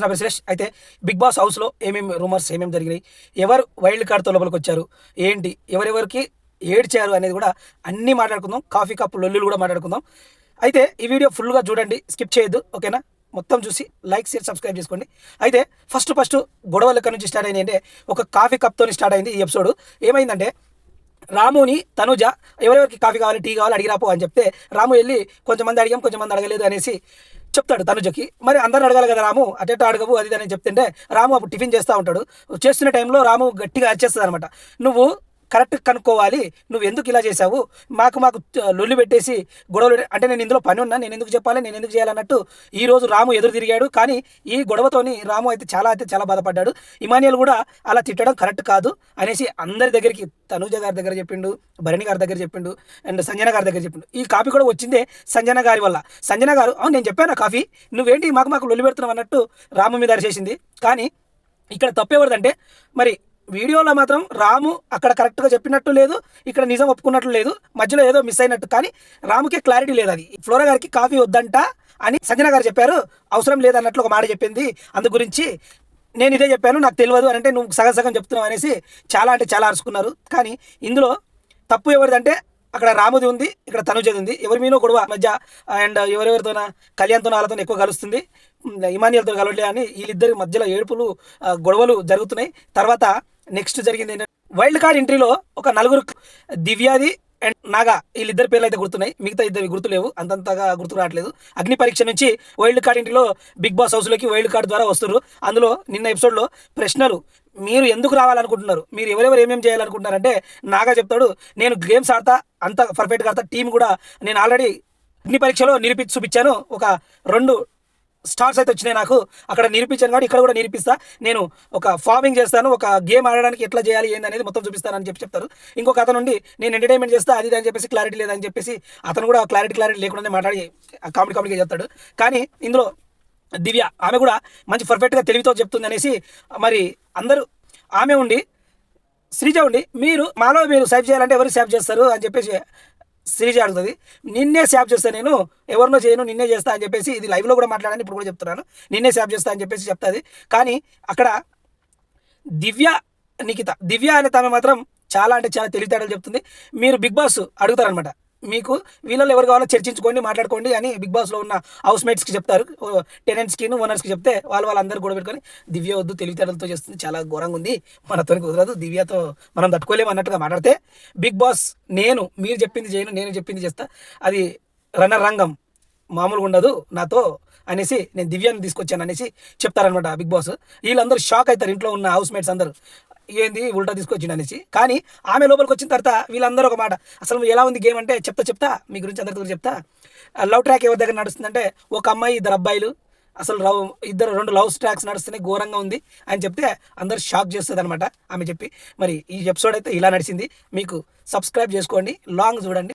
నా పేరు సురేష్. అయితే బిగ్ బాస్ హౌస్లో ఏమేమి రూమర్స్ ఏమేమి జరిగినాయి ఎవరు వైల్డ్ కార్డ్తో లోపలికి వచ్చారు ఏంటి ఎవరెవరికి ఏడ్చారు అనేది కూడా అన్నీ మాట్లాడుకుందాం. కాఫీ కప్ లొల్లులు కూడా మాట్లాడుకుందాం. అయితే ఈ వీడియో ఫుల్గా చూడండి స్కిప్ చేయొద్దు ఓకేనా? మొత్తం చూసి లైక్ షేర్ సబ్స్క్రైబ్ చేసుకోండి. అయితే ఫస్ట్ ఫస్ట్ గొడవలు ఎక్కడి నుంచి స్టార్ట్ అయింది అంటే ఒక కాఫీ కప్తో స్టార్ట్ అయింది ఈ ఎపిసోడ్. ఏమైందంటే రాముని తనుజ ఎవరెవరికి కాఫీ కావాలి టీ కావాలి అడిగిరాపో అని చెప్తే రాము వెళ్ళి కొంతమంది అడిగాం కొంతమంది అడగలేదు అనేసి చెప్తాడు తనుజకి. మరి అందరిని అడగాలి కదా రాము అటెట అడగవు అది ఇది అని చెప్తుంటే రాము అప్పుడు టిఫిన్ చేస్తూ ఉంటాడు. చేస్తున్న టైంలో రాము గట్టిగా అరిచేస్తుంది అనమాట నువ్వు కరెక్ట్ కనుక్కోవాలి. నువ్వు ఎందుకు ఇలా చేసావు మాకు మాకు లొల్లి పెట్టేసి గొడవలు అంటే నేను ఇందులో పని ఉన్నా నేను ఎందుకు చెప్పాలి నేను ఎందుకు చేయాలన్నట్టు ఈ రోజు రాము ఎదురు తిరిగాడు. కానీ ఈ గొడవతోని రాము అయితే చాలా అయితే చాలా బాధపడ్డాడు. ఇమానియల్ కూడా అలా తిట్టడం కరెక్ట్ కాదు అనేసి అందరి దగ్గరికి తనూజ గారి దగ్గర చెప్పిండు భరణి గారి దగ్గర చెప్పిండు అండ్ సంజన గారి దగ్గర చెప్పిండు. ఈ కాపీ కూడా వచ్చిందే సంజన గారి వల్ల. సంజన గారు అవును నేను చెప్పాను కాఫీ. నువ్వేంటి మాకు మాకు లొల్లి పెడుతున్నావు అన్నట్టు రాము మీద అరిచేసింది. కానీ ఇక్కడ తప్పెవరిదంటే మరి వీడియోలో మాత్రం రాము అక్కడ కరెక్ట్గా చెప్పినట్టు లేదు ఇక్కడ నిజం ఒప్పుకున్నట్లు లేదు మధ్యలో ఏదో మిస్ అయినట్టు. కానీ రాముకే క్లారిటీ లేదు అది. ఫ్లోరా గారికి కాఫీ వద్దంట అని సంజన గారు చెప్పారు. అవసరం లేదన్నట్లు ఒక మాట చెప్పింది. అందు గురించి నేను ఇదే చెప్పాను నాకు తెలియదు అని అంటే నువ్వు సగం సగం చెప్తున్నావు అనేసి చాలా అంటే చాలా అరుచుకున్నారు. కానీ ఇందులో తప్పు ఎవరిదంటే అక్కడ రాముది ఉంది ఇక్కడ తనుజది ఉంది. ఎవరి మీనో గొడవ మధ్య అండ్ ఎవరెవరితోన కళ్యాణ్తో వాళ్ళతో ఎక్కువ కలుస్తుంది. ఇమానియల్తో కలవట్లే అని వీళ్ళిద్దరి మధ్యలో ఏడుపులు గొడవలు జరుగుతున్నాయి. తర్వాత నెక్స్ట్ జరిగింది ఏంటంటే వైల్డ్ కార్డ్ ఎంట్రీలో ఒక నలుగురు దివ్యాది అండ్ నాగా వీళ్ళిద్దరి పేర్లు అయితే గుర్తున్నాయి. మిగతా ఇద్దరు గుర్తులేవు. అంతంతగా గుర్తు రావట్లేదు. అగ్ని పరీక్ష నుంచి వైల్డ్ కార్డ్ ఇంటిలో బిగ్ బాస్ హౌస్లోకి వైల్డ్ కార్డ్ ద్వారా వస్తారు అందులో నిన్న ఎపిసోడ్లో ప్రశ్నలు మీరు ఎందుకు రావాలనుకుంటున్నారు? మీరు ఎవరెవరు ఏమేమి చేయాలనుకుంటున్నారంటే నాగా చెప్తాడు నేను గేమ్స్ ఆడతా అంత పర్ఫెక్ట్గా ఆడతా టీం కూడా నేను ఆల్రెడీ అగ్ని పరీక్షలో నిరూపించి చూపించాను. ఒక రెండు స్టార్స్ అయితే వచ్చినాయి నాకు. అక్కడ నిరూపించాను కాబట్టి ఇక్కడ కూడా నిరూపిస్తా. నేను ఒక ఫార్మింగ్ చేస్తాను ఒక గేమ్ ఆడడానికి ఎట్లా చేయాలి ఏంది అనేది మొత్తం చూపిస్తానని చెప్పి చెప్తారు. ఇంకొక అతను నుండి నేను ఎంటర్టైన్మెంట్ చేస్తా అది అని చెప్పేసి క్లారిటీ లేదని చెప్పేసి అతను కూడా క్లారిటీ క్లారిటీ లేకుండానే మాట్లాడి కామెడీ కామెడీగా చెప్తాడు. కానీ ఇందులో దివ్య ఆమె కూడా మంచి పర్ఫెక్ట్గా తెలివితో చెప్తుంది అనేసి మరి అందరూ ఆమె ఉండి శ్రీజ ఉండి మీరు మాలో మీరు సేవ్ చేయాలంటే ఎవరు సేవ్ చేస్తారు అని చెప్పేసి సిరీజ్ అడుగుతుంది నిన్నే శాప్ చేస్తాను నేను. ఎవరినో చేయను నిన్నే చేస్తా అని చెప్పేసి ఇది లైవ్లో కూడా మాట్లాడని ఇప్పుడు కూడా చెప్తున్నాను. నిన్నే శాప్ చేస్తా అని చెప్పేసి చెప్తుంది. కానీ అక్కడ దివ్య నిఖిత దివ్య అనే తమ మాత్రం చాలా అంటే చాలా తెలివితేటలు చెప్తుంది. మీరు బిగ్ బాస్ అడుగుతారనమాట మీకు వీళ్ళలో ఎవరు కావాలో చర్చించుకోండి మాట్లాడుకోండి అని బిగ్ బాస్లో ఉన్న హౌస్ మేట్స్కి చెప్తారు. టెనెంట్స్కి ఓనర్స్కి చెప్తే వాళ్ళు వాళ్ళందరూ కూడా పెట్టుకొని దివ్య వద్దు తెలివితేటలతో చేస్తుంది చాలా ఘోరంగా ఉంది మనతో కుదరదు దివ్యతో మనం తట్టుకోలేము అన్నట్టుగా మాట్లాడితే బిగ్ బాస్ నేను మీరు చెప్పింది చేయను నేను చెప్పింది చేస్తా అది రణరంగం మామూలుగా ఉండదు నాతో అనేసి నేను దివ్యాన్ని తీసుకొచ్చాను అనేసి చెప్తారనమాట బిగ్ బాస్. వీళ్ళందరూ షాక్ అవుతారు ఇంట్లో ఉన్న హౌస్ మేట్స్ అందరూ. ఏంది ఉల్టా తీసుకొచ్చిండు అనేసి. కానీ ఆమె లోపలికి వచ్చిన తర్వాత వీళ్ళందరూ ఒక మాట. అసలు ఎలా ఉంది గేమ్ అంటే చెప్తా చెప్తా మీ గురించి అందరి గురించి చెప్తా. లవ్ ట్రాక్ ఎవరి దగ్గర నడుస్తుందంటే ఒక అమ్మాయి ఇద్దరు అబ్బాయిలు. అసలు లవ్ ఇద్దరు రెండు లవ్ ట్రాక్స్ నడుస్తున్నాయి ఘోరంగా ఉంది అని చెప్తే అందరు షాక్ చేస్తుంది అనమాట ఆమె చెప్పి. మరి ఈ ఎపిసోడ్ అయితే ఇలా నడిచింది. మీకు సబ్స్క్రైబ్ చేసుకోండి లాంగ్ చూడండి.